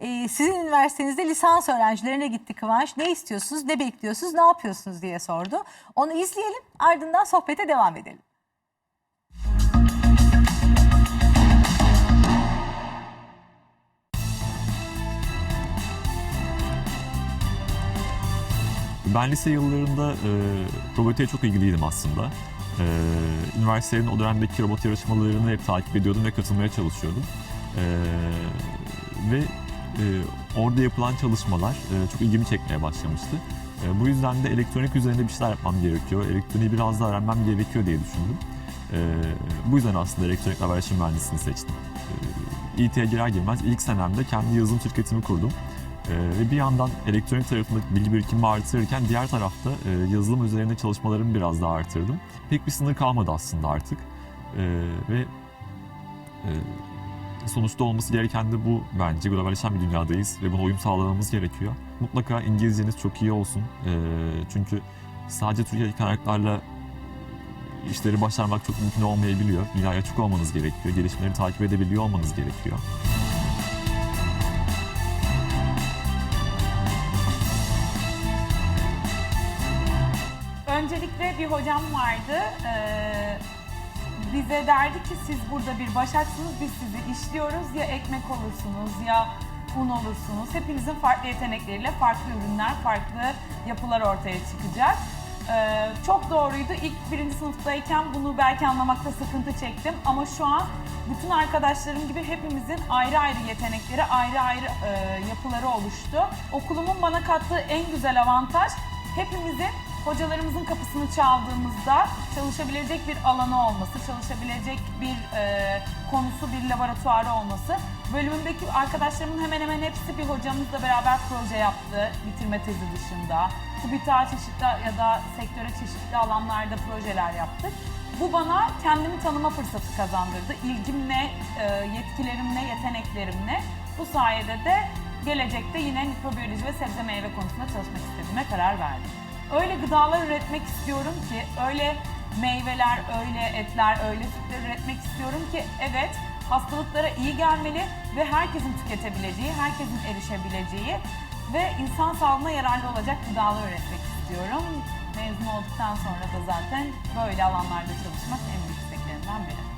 Ee, sizin üniversitenizde lisans öğrencilerine gitti Kıvanç. Ne istiyorsunuz, ne bekliyorsunuz, ne yapıyorsunuz diye sordu. Onu izleyelim ardından sohbete devam edelim. Ben lise yıllarında e, robotiğe çok ilgiliydim aslında. E, üniversitelerin o dönemdeki robot yarışmalarını hep takip ediyordum ve katılmaya çalışıyordum. E, ve e, orada yapılan çalışmalar e, çok ilgimi çekmeye başlamıştı. E, bu yüzden de elektronik üzerinde bir şeyler yapmam gerekiyor. Elektroniği biraz daha öğrenmem gerekiyor diye düşündüm. E, bu yüzden aslında elektronik haber işin mühendisliğini seçtim. E, İT'ye girer girmez ilk senemde kendi yazılım şirketimi kurdum. Ee, ve bir yandan elektronik tarafındaki bilgi birikimimi artırırken diğer tarafta e, yazılım üzerine çalışmalarımı biraz daha artırdım. Pek bir sınır kalmadı aslında artık. Ee, ve e, sonuçta olması gereken de bu bence. Globalleşen bir dünyadayız ve buna uyum sağlamamız gerekiyor. Mutlaka İngilizceniz çok iyi olsun. Ee, çünkü sadece Türkiye'deki kaynaklarla işleri başarmak çok mümkün olmayabiliyor. Dünyaya açık olmanız gerekiyor. Gelişmeleri takip edebiliyor olmanız gerekiyor. Öncelikle bir hocam vardı. Ee, bize derdi ki siz burada bir başaksınız, biz sizi işliyoruz. Ya ekmek olursunuz ya un olursunuz. Hepinizin farklı yetenekleriyle farklı ürünler, farklı yapılar ortaya çıkacak. Ee, çok doğruydu. İlk birinci sınıftayken bunu belki anlamakta sıkıntı çektim. Ama şu an bütün arkadaşlarım gibi hepimizin ayrı ayrı yetenekleri, ayrı ayrı e, yapıları oluştu. Okulumun bana kattığı en güzel avantaj hepimizin hocalarımızın kapısını çaldığımızda çalışabilecek bir alanı olması, çalışabilecek bir e, konusu, bir laboratuvarı olması. Bölümümdeki arkadaşlarımın hemen hemen hepsi bir hocamızla beraber proje yaptı, bitirme tezi dışında. TÜBİTAK çeşitli ya da sektöre çeşitli alanlarda projeler yaptık. Bu bana kendimi tanıma fırsatı kazandırdı. İlgimle, e, yetkilerimle, yeteneklerimle. Bu sayede de gelecekte yine mikrobiyoloji ve sebze meyve konusunda çalışmak istediğime karar verdim. Öyle gıdalar üretmek istiyorum ki, öyle meyveler, öyle etler, öyle sütler üretmek istiyorum ki evet hastalıklara iyi gelmeli ve herkesin tüketebileceği, herkesin erişebileceği ve insan sağlığına yararlı olacak gıdalar üretmek istiyorum. Mezun olduktan sonra da zaten böyle alanlarda çalışmak en büyük isteklerimden biri.